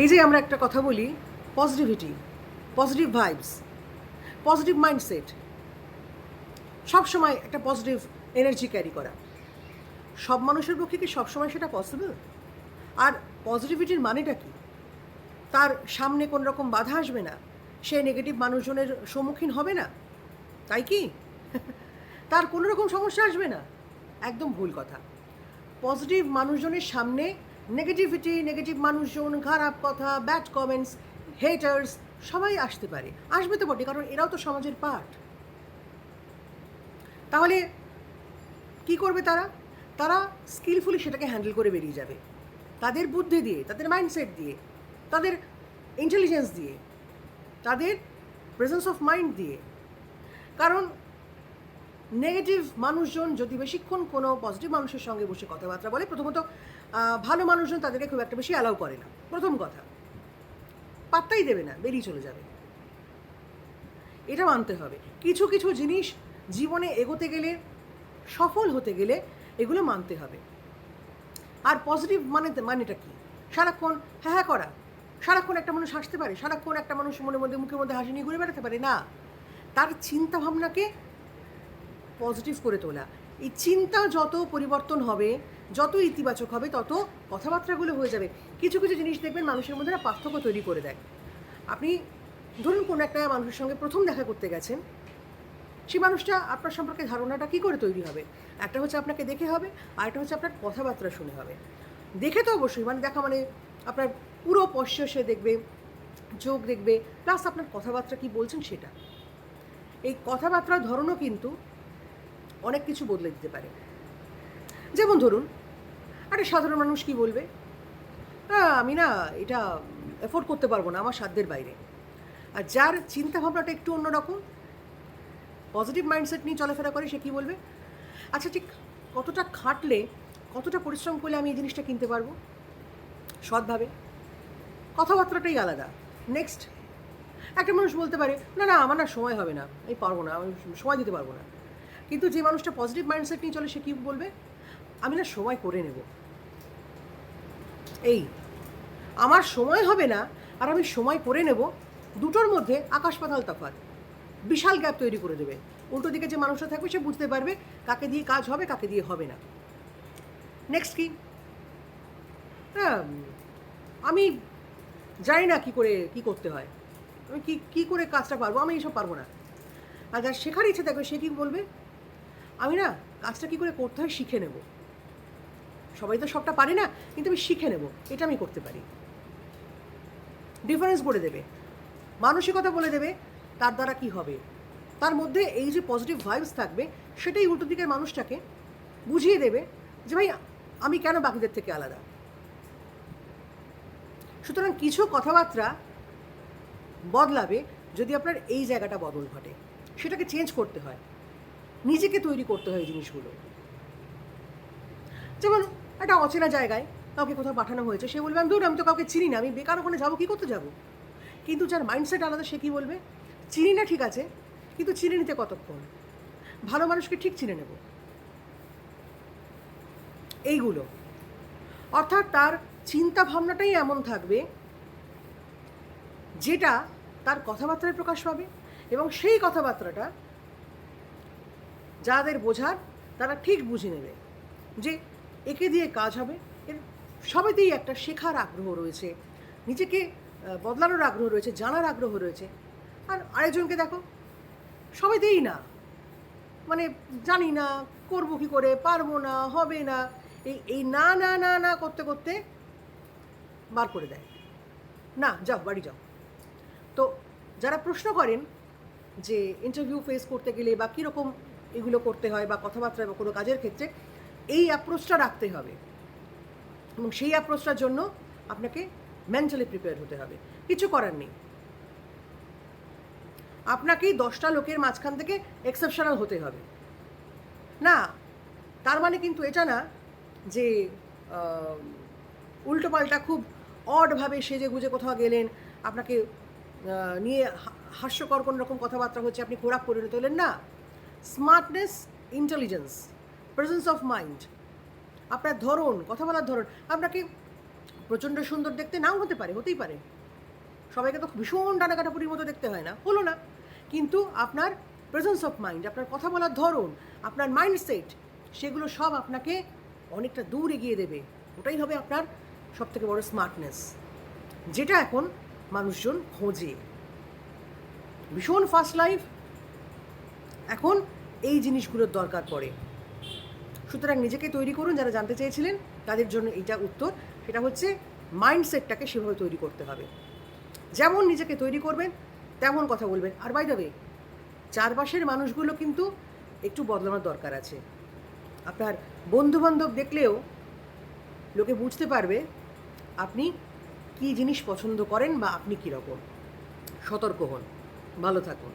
এই যে আমরা একটা কথা বলি positivity positive vibes positive mindset সবসময় একটা পজিটিভ এনার্জি ক্যারি করা। সব মানুষের পক্ষে কি সবসময় সেটা পসিবল আর পজিটিভিটির মানেটা কি? তার সামনে কোন রকম বাধা আসবে না? সে নেগেটিভ মানুষজনের সম্মুখীন হবে না? তাই কি? তার কোনো রকম সমস্যা আসবে না? একদম ভুল কথা। পজিটিভ মানুষজনের সামনে নেগেটিভিটি নেগেটিভ মানুষজন, খারাপ কথা ব্যাড কমেন্টস হেটার্স সবাই আসতে পারে। আসবে তো বটে, কারণ এরাও তো সমাজের পার্ট তাহলে কি করবে তারা? তারা স্কিলফুলি সেটাকে হ্যান্ডেল করে বেরিয়ে যাবে। তাদের বুদ্ধি দিয়ে, তাদের মাইন্ডসেট দিয়ে, তাদের ইন্টেলিজেন্স দিয়ে, তাদের প্রেজেন্স অফ মাইন্ড দিয়ে। কারণ নেগেটিভ মানুষজন, যদি বেশিক্ষণ কোনো পজিটিভ মানুষের সঙ্গে বসে কথাবার্তা বলে, প্রথমত ভালো মানুষজন তাদেরকে খুব একটা বেশি অ্যালাউ করে না। প্রথম কথা, পাত্তাই দেবে না, বেরিয়ে চলে যাবে। এটা মানতে হবে। কিছু কিছু জিনিস জীবনে এগোতে গেলে, সফল হতে গেলে এগুলো মানতে হবে। আর পজিটিভ মানে মানেটা কি? সারাক্ষণ হ্যাঁ হ্যাঁ করা। সারাক্ষণ একটা মানুষ হাসতে পারে, সারাক্ষণ একটা মানুষ মনের মধ্যে, মুখের মধ্যে হাসি নিয়ে ঘুরে বেড়াতে পারে, না। তার চিন্তা ভাবনাকে পজিটিভ করে তোলা। এই চিন্তা যত পরিবর্তন হবে, যত ইতিবাচক হবে, তত কথাবার্তাগুলো হয়ে যাবে। কিছু কিছু জিনিস দেখবেন মানুষের মধ্যে না পার্থক্য তৈরি করে দেয়। আপনি ধরুন কোনো একটা মানুষের সঙ্গে প্রথম দেখা করতে গেছেন সেই মানুষটা আপনার সম্পর্কে ধারণাটা কী করে তৈরি হবে? একটা হচ্ছে আপনাকে দেখে হবে আর একটা হচ্ছে আপনার কথাবার্তা শুনে হবে। দেখে তো অবশ্যই মানে দেখা মানে আপনার পুরো পশ্য সে দেখবে, চোখ দেখবে প্লাস আপনার কথাবার্তা কি বলছেন সেটা। এই কথাবার্তার ধরনও কিন্তু অনেক কিছু বদলে দিতে পারে। যেমন ধরুন একটা সাধারণ মানুষ কি বলবে? "আহ, আমি না এটা এফোর্ড করতে পারব না আমার সাধ্যের বাইরে। আর যার চিন্তা ভাবনাটা একটু অন্যরকম পজিটিভ মাইন্ডসেট নিয়ে চলাফেরা করে সে কী বলবে? আচ্ছা ঠিক কতটা খাটলে কতটা পরিশ্রম করলে আমি এই জিনিসটা কিনতে পারব? সৎভাবে। কথাবার্তাটাই আলাদা। নেক্সট একটা মানুষ বলতে পারে না না আমার না সময় হবে না আমি পারব না আমি সময় দিতে পারব না। কিন্তু যে মানুষটা পজিটিভ মাইন্ডসেট নিয়ে চলে, সে কী বলবে? আমি না সময় করে নেব। এই, আমার সময় হবে না, আর আমি সময় করে নেব, দুটোর মধ্যে আকাশ পাতাল তফাৎ। বিশাল গ্যাপ তৈরি করে দেবে। উল্টো দিকে যে মানুষটা থাকবে, সে বুঝতে পারবে কাকে দিয়ে কাজ হবে, কাকে দিয়ে হবে না। নেক্সট কি? হ্যাঁ আমি জানি না কি করে, কি করতে হয়। আমি কী কী করে কাজটা পারব? আমি এইসব পারব না। আর যার শেখার ইচ্ছে থাকবে, সে কি বলবে? আমি না কাজটা কি করে করতে হয় শিখে নেব। সবাই তো সবটা পারে না, কিন্তু আমি শিখে নেব, এটা আমি করতে পারি। ডিফারেন্স বলে দেবে, মানসিকতা বলে দেবে, তার দ্বারা কি হবে? তার মধ্যে এই যে পজিটিভ ভাইবস থাকবে, সেটাই উল্টো দিকের মানুষটাকে বুঝিয়ে দেবে যে ভাই, আমি কেন বাকিদের থেকে আলাদা? সুতরাং কিছু কথাবার্তা বদলাবে যদি আপনার এই জায়গাটা বদল ঘটে। সেটাকে চেঞ্জ করতে হয়। নিজেকে তৈরি করতে হয় জিনিসগুলো। যেমন একটা অচেনা জায়গায় কাউকে কোথাও পাঠানো হয়েছে, সে বলবে, আমি ধরুন, আমি তো কাউকে চিনি না, আমি বেকার ওখানে যাব, কী করতে যাব? কিন্তু যার মাইন্ডসেট আলাদা, সে কী বলবে? চিনি না, ঠিক আছে, কিন্তু চিনে নিতে কতক্ষণ? ভালো মানুষকে ঠিক চিনে নেব। এইগুলো। অর্থাৎ তার চিন্তা ভাবনাটাই এমন থাকবে, যেটা তার কথাবার্তায় প্রকাশ পাবে এবং সেই কথাবার্তাটা যাদের বোঝার তারা ঠিক বুঝে নেবে যে একে দিয়ে কাজ হবে। এর সবেতেই একটা শেখার আগ্রহ রয়েছে, নিজেকে বদলানোর আগ্রহ রয়েছে, জানার আগ্রহ রয়েছে। আর আরেকজনকে দেখো, সবেতেই না মানে জানি না, করব কী করে, পারব না, হবে না, এই এই না না না না করতে করতে বার করে দেয়। না, যাও, বাড়ি যাও। তো যারা প্রশ্ন করেন যে ইন্টারভিউ ফেস করতে গেলে বা কীরকম এগুলো করতে হয় বা কথাবার্তা বা কোনো কাজের ক্ষেত্রে, এই অ্যাপ্রোচটা রাখতে হবে। এবং সেই অ্যাপ্রোচটার জন্য আপনাকে মেন্টালি প্রিপেয়ার হতে হবে। কিছু করার নেই। আপনাকেই দশটা লোকের মাঝখান থেকে এক্সেপশনাল হতে হবে। না, তার মানে কিন্তু এটা না যে উল্টোপাল্টা খুব অডভাবে সেজে গুজে কোথাও গেলেন, আপনাকে নিয়ে হাস্যকর কোনো রকম কথাবার্তা হচ্ছে, আপনি খোরাক পরিণত হলেন, না। Smartness intelligence presence of mind আপনার ধরন, কথা বলার ধরন, আপনাকে প্রচণ্ড সুন্দর দেখতে নাও হতে পারে, হতেই পারে। সবাইকে তো ভীষণ ডানা কাটাপুরির মতো দেখতে হয় না, হলো না। কিন্তু আপনার প্রেজেন্স অফ মাইন্ড আপনার কথা বলার ধরন, আপনার মাইন্ডসেট সেগুলো সব আপনাকে অনেকটা দূর এগিয়ে দেবে। ওটাই হবে আপনার সব থেকে বড় স্মার্টনেস যেটা এখন মানুষজন খোঁজে। ভীষণ ফাস্ট লাইফ এখন এই জিনিসগুলোর দরকার পড়ে। সুতরাং নিজেকে তৈরি করুন, যারা জানতে চেয়েছিলেন তাদের জন্য এটা উত্তর। সেটা হচ্ছে মাইন্ডসেটটাকে সেভাবে তৈরি করতে হবে। যেমন নিজেকে তৈরি করবেন, তেমন কথা বলবেন। আর বাই দ্য চারপাশের মানুষগুলো কিন্তু একটু বদলানোর দরকার আছে। আপনার বন্ধুবান্ধব দেখলেও লোকে বুঝতে পারবে আপনি কী জিনিস পছন্দ করেন বা আপনি কীরকম। সতর্ক হন, ভালো থাকুন।